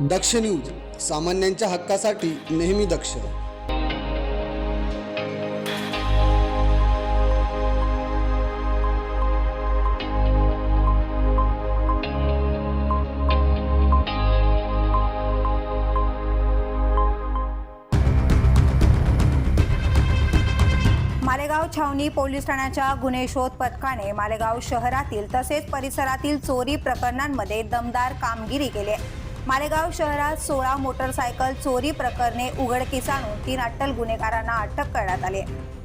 दक्ष news सामान्यांच्या हक्कासाठी नेहमी दक्ष मालेगाव छावणी पोलीस ठाण्याच्या गुन्हे शोध पथकाने मालेगाव शहरातील तसेच परिसरातील चोरी प्रकरणांमध्ये दमदार कामगिरी केली आहे. मालेगाव शहरात सोळा मोटरसायकल चोरी प्रकरणे उघडकीस आणून तीन अट्टल गुन्हेगारांना अटक करण्यात आली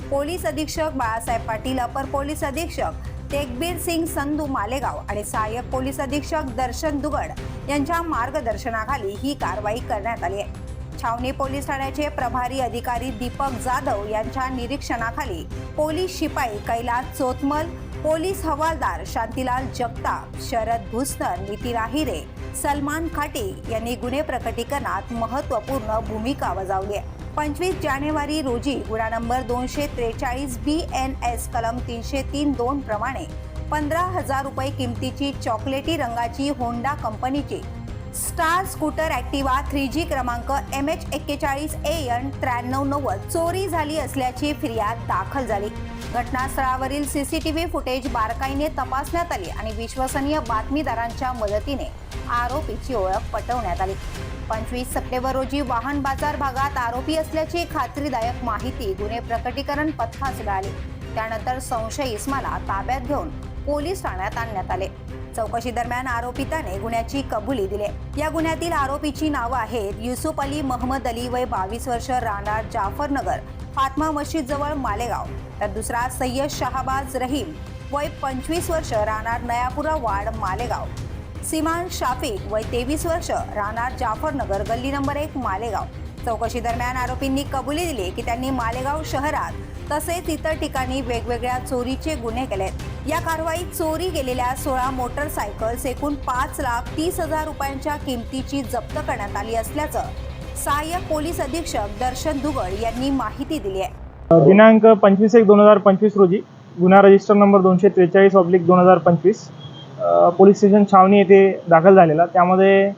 पोलीस अधीक्षक बाळासाहेब पाटील अपर पोलीस अधीक्षक तेगबीर सिंग संधू मालेगाव आणि सहाय्यक पोलीस अधीक्षक दर्शन दुगड यांच्या मार्गदर्शनाखाली ही कारवाई करण्यात आली आहे. छावणी पोलीस ठाण्याचे प्रभारी अधिकारी दीपक जाधव यांच्या निरीक्षणाखाली पोलीस शिपाई कैलास चोतमल पोलीस हवालदार शांतीलाल जगताप शरद भुसनर नितीन आहिरे सलमान खाटे यांनी गुन्हे प्रकटीकरणात महत्त्वपूर्ण भूमिका बजावली आहे. पंचवीस जानेवारी रोजी गुन्हा नंबर दोनशे त्रेचाळीस बी एन एस कलम तीनशे तीन दोन प्रमाणे पंधरा हजार रुपये किमतीची चॉकलेटी रंगाची होंडा कंपनीची star scooter Activa three G क्रमांक एम एच एक्केचाळीस ए एन त्र्याण्णव नव्वद चोरी झाली असल्याची फिर्याद दाखल झाली. घटनास्थळावरील C C T V footage बारकाईने तपासण्यात आली आणि विश्वसनीय बातमीदारांच्या मदतीने आरोपीची ओळख पटवण्यात आली. पंचवीस सप्टेंबर रोजी वाहन बाजार भागात आरोपी असल्याची खात्रीदायक माहिती गुन्हे प्रकटीकरण पथकास मिळाली. त्यानंतर संशयी इस्माला ताब्यात घेऊन पोलीस ठाण्यात आणण्यात आले. चौकशी दरम्यान आरोपिताने गुन्ह्याची कबुली दिली. या गुन्ह्यातील आरोपीची नावं आहेत युसुफ अली महमद अली वय बावीस वर्ष राहणार जाफरनगर फातमा मशीद जवळ मालेगाव. तर दुसरा सय्यद शहाबाज रहीम वय पंचवीस वर्ष राहणार नयापुरा वाड मालेगाव. सिमान शाफिक वय तेवीस वर्ष राहणार जाफरनगर गल्ली नंबर एक मालेगाव. चौकशी दरम्यान आरोपींनी कबुली दिली की त्यांनी मालेगाव शहरात तसेच इतर ठिकाणी वेगवेगळ्या चोरीचे गुन्हे केलेत या कारवाईत चोरी गेलेल्या सोळा मोटरसायकल्स एकूण पाच लाख तीस हजार रुपयांच्या किमतीची जप्त करण्यात आली असल्याचं सहाय्यक पोलीस अधीक्षक दर्शन दुगड यांनी माहिती दिली आहे. दिनांक पंचवीस एक दोन हजार पंचवीस रोजी गुन्हा रजिस्टर नंबर दोनशे त्रेचाळीस ऑब्लिक दोन हजार पंचवीस पोलीस स्टेशन छावणी येथे दाखल झालेला. त्यामध्ये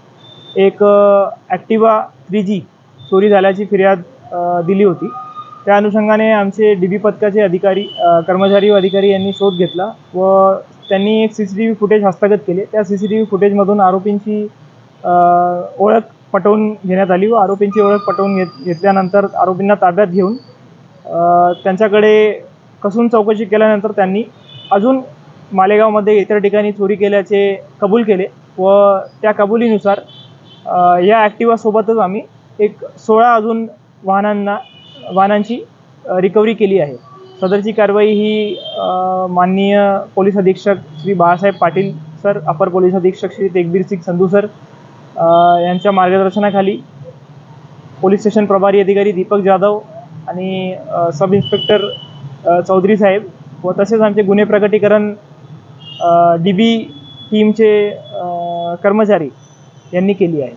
एक ॲक्टिवा थ्री जी चोरी झाल्याची फिर्याद दिली होती. त्या अनुषंगाने आमचे डी बी पथकाचे अधिकारी कर्मचारी व अधिकारी यांनी शोध घेतला व त्यांनी एक C C T V footage हस्तगत केले. त्या सी सी टी व्ही फुटेजमधून आरोपींची ओळख पटवून घेण्यात आली व आरोपींची ओळख पटवून घेत घेतल्यानंतर आरोपींना ताब्यात घेऊन त्यांच्याकडे कसून चौकशी केल्यानंतर त्यांनी अजून मालेगावमध्ये इतर ठिकाणी चोरी केल्याचे कबूल केले व त्या कबुलीनुसार या ॲक्टिवासोबतच आम्ही एक सोळा अजून वाहनांना वाहनांची रिकव्हरी केली आहे. सदरची कारवाई ही माननीय पोलीस अधीक्षक श्री बाळासाहेब पाटील सर अपर पोलीस अधीक्षक श्री तेगबीर सिंग संधू सर यांच्या मार्गदर्शनाखाली पोलीस स्टेशन प्रभारी अधिकारी दीपक जाधव आणि सब इन्स्पेक्टर चौधरी साहेब व तसेच आमचे गुन्हे प्रकटीकरण डी बी टीमचे कर्मचारी यांनी केली आहे.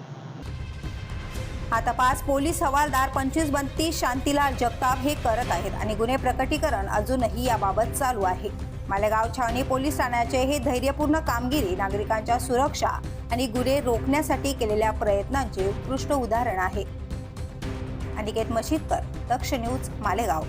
हा तपास पोलीस हवालदार पंचवीस बत्तीस शांतीलाल जगताप हे करत आहेत आणि गुन्हे प्रकटीकरण अजूनही याबाबत चालू आहे. मालेगाव छावणी पोलीस ठाण्याचे हे धैर्यपूर्ण कामगिरी नागरिकांच्या सुरक्षा आणि गुन्हे रोखण्यासाठी केलेल्या प्रयत्नांचे उत्कृष्ट उदाहरण आहे. अनिकेत मशीदकर दक्ष न्यूज मालेगाव.